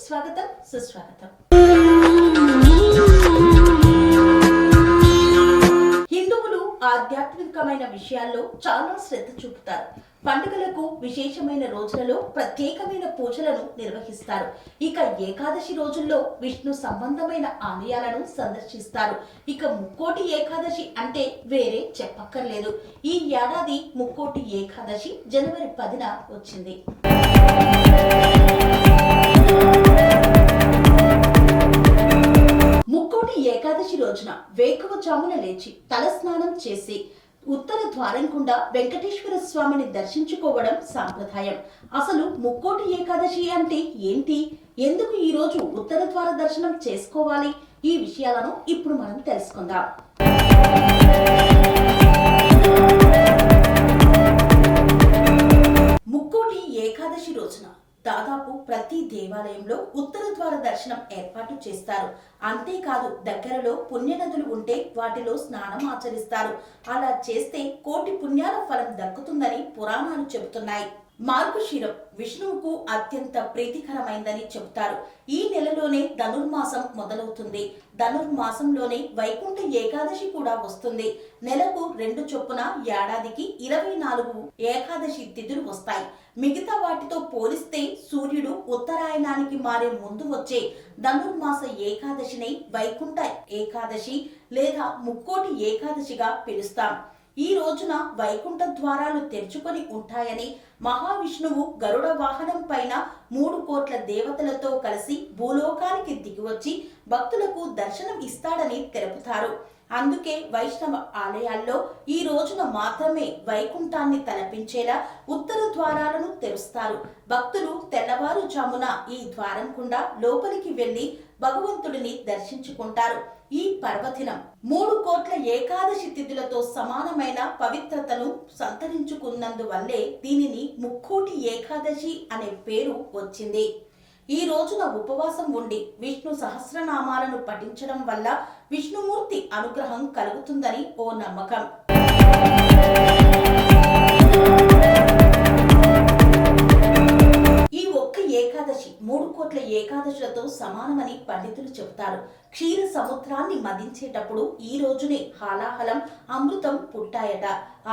స్వాగతం సుస్వాగతం. హిందువులు ఆధ్యాత్మికమైన విషయాల్లో చాలా శ్రద్ధ చూపుతారు. పండుగలకు విశేషమైన రోజులలో ప్రత్యేకమైన పూజలను నిర్వహిస్తారు. ఇక ఏకాదశి రోజుల్లో విష్ణు సంబంధమైన ఆలయాలను సందర్శిస్తారు. ఇక ముక్కోటి ఏకాదశి అంటే వేరే చెప్పక్కర్లేదు. ఈ ఏడాది ముక్కోటి ఏకాదశి జనవరి పదిన వచ్చింది. రోజున వేకువజామున లేచి తలస్నానం చేసి ఉత్తర ద్వారం గుండా వెంకటేశ్వర స్వామిని దర్శించుకోవడం సాంప్రదాయం. అసలు ముక్కోటి ఏకాదశి అంటే ఏంటి? ఎందుకు ఈ రోజు ఉత్తర ద్వార దర్శనం చేసుకోవాలి? ఈ విషయాలను ఇప్పుడు మనం తెలుసుకుందాం. ముక్కోటి ఏకాదశి రోజున దాదాపు ప్రతి దేవాలయంలో ఉత్తర ద్వార దర్శనం ఏర్పాటు చేస్తారు. అంతేకాదు దగ్గరలో పుణ్యనదులు ఉంటే వాటిలో స్నానం ఆచరిస్తారు. అలా చేస్తే కోటి పుణ్యాల ఫలం దక్కుతుందని పురాణాలు చెబుతున్నాయి. మార్గశిరం విష్ణువుకు అత్యంత ప్రీతికరమైందని చెబుతారు. ఈ నెలలోనే ధనుర్మాసం మొదలవుతుంది. ధనుర్మాసంలోనే వైకుంఠ ఏకాదశి కూడా వస్తుంది. నెలకు రెండు చొప్పున ఏడాదికి ఇరవై నాలుగు ఏకాదశి తిథులు వస్తాయి. మిగతా వాటితో పోలిస్తే సూర్యుడు ఉత్తరాయణానికి మారే ముందు వచ్చే ధనుర్మాస ఏకాదశిని వైకుంఠ ఏకాదశి లేదా ముక్కోటి ఏకాదశిగా పిలుస్తాం. ఈ రోజున వైకుంఠ ద్వారాలు తెరుచుకొని ఉంటాయని మహావిష్ణువు గరుడ వాహనం పైన మూడు కోట్ల దేవతలతో కలిసి భూలోకానికి దిగివచ్చి భక్తులకు దర్శనం ఇస్తాడని తెలుపుతారు. అందుకే వైష్ణవ ఆలయాల్లో ఈ రోజున మాత్రమే వైకుంఠాన్ని తలపించేలా ఉత్తర ద్వారాలను తెరుస్తారు. భక్తులు తెల్లవారుజామున ఈ ద్వారం గుండా లోపలికి వెళ్ళి భగవంతుడిని దర్శించుకుంటారు. ఈ పర్వదినం మూడు కోట్ల ఏకాదశి తిథులతో సమానమైన పవిత్రతను సంతరించుకున్నందువల్లే దీనిని ముక్కోటి ఏకాదశి అనే పేరు వచ్చింది. ఈ రోజున ఉపవాసం ఉండి విష్ణు సహస్రనామాలను పఠించడం వల్ల విష్ణుమూర్తి అనుగ్రహం కలుగుతుందని ఓ నమ్మకం. ఈ ఒక్క ఏకాదశి మూడు కోట్ల ఏకాదశులతో సమానమని పండితులు చెబుతారు. క్షీర సముద్రాన్ని మదించేటప్పుడు ఈ రోజునే హాలాహలం అమృతం పుట్టాయట.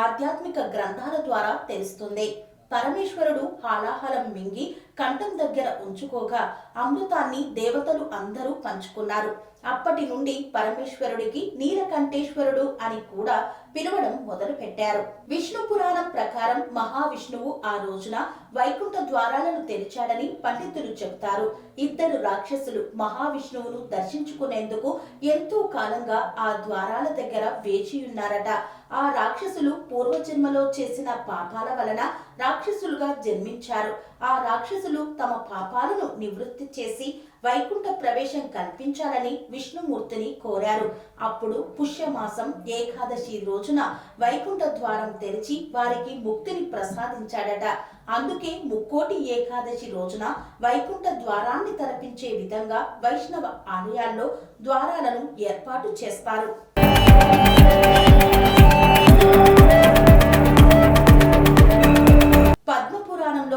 ఆధ్యాత్మిక గ్రంథాల ద్వారా తెలుస్తుంది. పరమేశ్వరుడు హాలాహలం మింగి కంఠం దగ్గర ఉంచుకోగా అమృతాన్ని దేవతలు అందరూ పంచుకున్నారు. అప్పటి నుండి పరమేశ్వరుడికి నీలకంఠేశ్వరుడు అని కూడా పిలవడం మొదలు పెట్టారు విష్ణు పురాణం ప్రకారం మహావిష్ణువు ఆ రోజున వైకుంఠ ద్వారాలను తెరిచాడని పండితులు చెబుతారు. ఇద్దరు రాక్షసులు మహావిష్ణువును దర్శించుకునేందుకు ఎంతో కాలంగా ఆ ద్వారాల దగ్గర వేచి ఉన్నారట. ఆ రాక్షసులు పూర్వజన్మలో చేసిన పాపాల వలన రాక్షసులుగా జన్మించారు. ఆ రాక్షసులు తమ పాపాలను నివృత్తి చేసి వైకుంఠ ప్రవేశం కల్పించాలని విష్ణుమూర్తిని కోరారు. అప్పుడు పుష్యమాసం ఏకాదశి రోజున వైకుంఠ ద్వారం తెరిచి వారికి ముక్తిని ప్రసాదించాడట. అందుకే ముక్కోటి ఏకాదశి రోజున వైకుంఠ ద్వారాన్ని తలపించే విధంగా వైష్ణవ ఆలయాల్లో ద్వారాలను ఏర్పాటు చేస్తారు.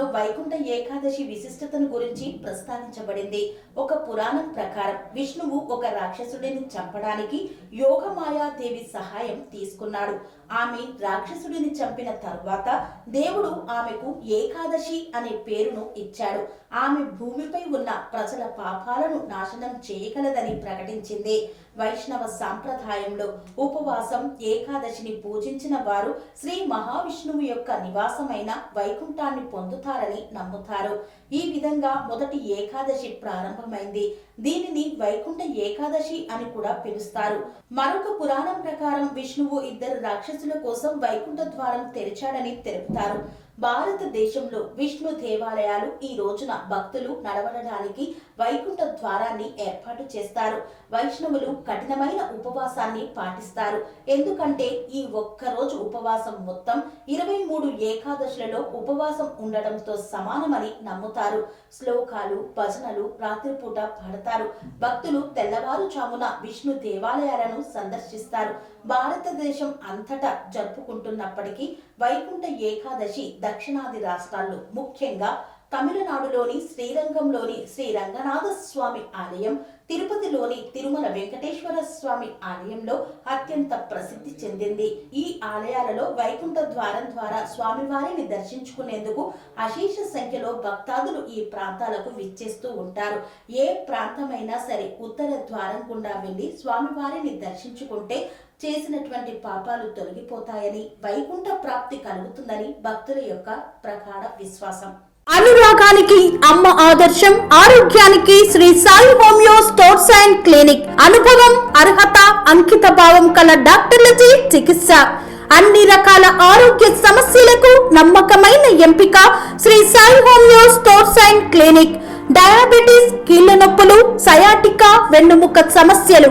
పద్మపురాణంలో వైకుంఠ ఏకాదశి విశిష్టతను గురించి ప్రస్తావించబడింది. ఒక పురాణం ప్రకారం విష్ణువు ఒక రాక్షసుడిని చంపడానికి యోగమాయాదేవి సహాయం తీసుకున్నాడు. ఆమె రాక్షసుడిని చంపిన తర్వాత దేవుడు ఆమెకు ఏకాదశి అనే పేరును ఇచ్చాడు. ఆమె భూమిపై ఉన్న ప్రజల పాపాలను నాశనం చేయగలదని ప్రకటించింది. వైష్ణవ సాంప్రదాయంలో ఉపవాసం ఏకాదశిని పూజించిన వారు శ్రీ మహావిష్ణువు యొక్క నివాసమైన వైకుంఠాన్ని పొందుతారు. పొందుతారని నమ్ముతారు. ఈ విధంగా మొదటి ఏకాదశి ప్రారంభమైంది. దీనిని వైకుంఠ ఏకాదశి అని కూడా పిలుస్తారు. మరొక పురాణం ప్రకారం విష్ణువు ఇద్దరు రాక్షసుల కోసం వైకుంఠ ద్వారం తెరిచాడని తెలుపుతారు. భారతదేశంలో విష్ణు దేవాలయాలు ఈ రోజున భక్తులు నడవడానికి వైకుంఠ ద్వారాన్ని ఏర్పాటు చేస్తారు. వైష్ణవులు కఠినమైన ఉపవాసాన్ని పాటిస్తారు. ఎందుకంటే ఈ ఒక్క రోజు ఉపవాసం మొత్తం ఇరవై మూడు ఏకాదశులలో ఉపవాసం ఉండటంతో సమానమని నమ్ముతారు. శ్లోకాలు భజనలు రాత్రిపూట పాడతారు. భక్తులు తెల్లవారుజామున విష్ణు దేవాలయాలను సందర్శిస్తారు. భారతదేశం అంతటా జరుపుకుంటున్నప్పటికీ వైకుంఠ ఏకాదశి దక్షిణాది రాష్ట్రాల్లో ముఖ్యంగా తమిళనాడులోని శ్రీరంగంలోని శ్రీ రంగనాథ స్వామి ఆలయం తిరుపతిలోని తిరుమల వెంకటేశ్వర స్వామి ఆలయంలో అత్యంత ప్రసిద్ధి చెందింది. ఈ ఆలయాలలో వైకుంఠ ద్వారం ద్వారా స్వామివారిని దర్శించుకునేందుకు అశేష సంఖ్యలో భక్తాదులు ఈ ప్రాంతాలకు విచ్చేస్తూ ఉంటారు. ఏ ప్రాంతమైనా సరే ఉత్తర ద్వారం గుండా వెళ్ళి స్వామివారిని దర్శించుకుంటే చేసినటువంటి పాపాలు తొలగిపోతాయని వైకుంఠ ప్రాప్తి కలుగుతుందని భక్తుల యొక్క ప్రగాఢ విశ్వాసం. అనురాగానికి అమ్మ ఆదర్శం ఆరోగ్యానికి Shri Sai homeo stores and clinic. అనుభవం అర్హత అంకిత భావం కల డాక్టర్లచే చికిత్స. అన్ని రకాల ఆరోగ్య సమస్యలకు నమ్మకమైన ఎంపిక Shri Sai homeo stores and clinic. Diabetes కీళ్ళ నొప్పులు సయాటికా వెన్నుముక సమస్యలు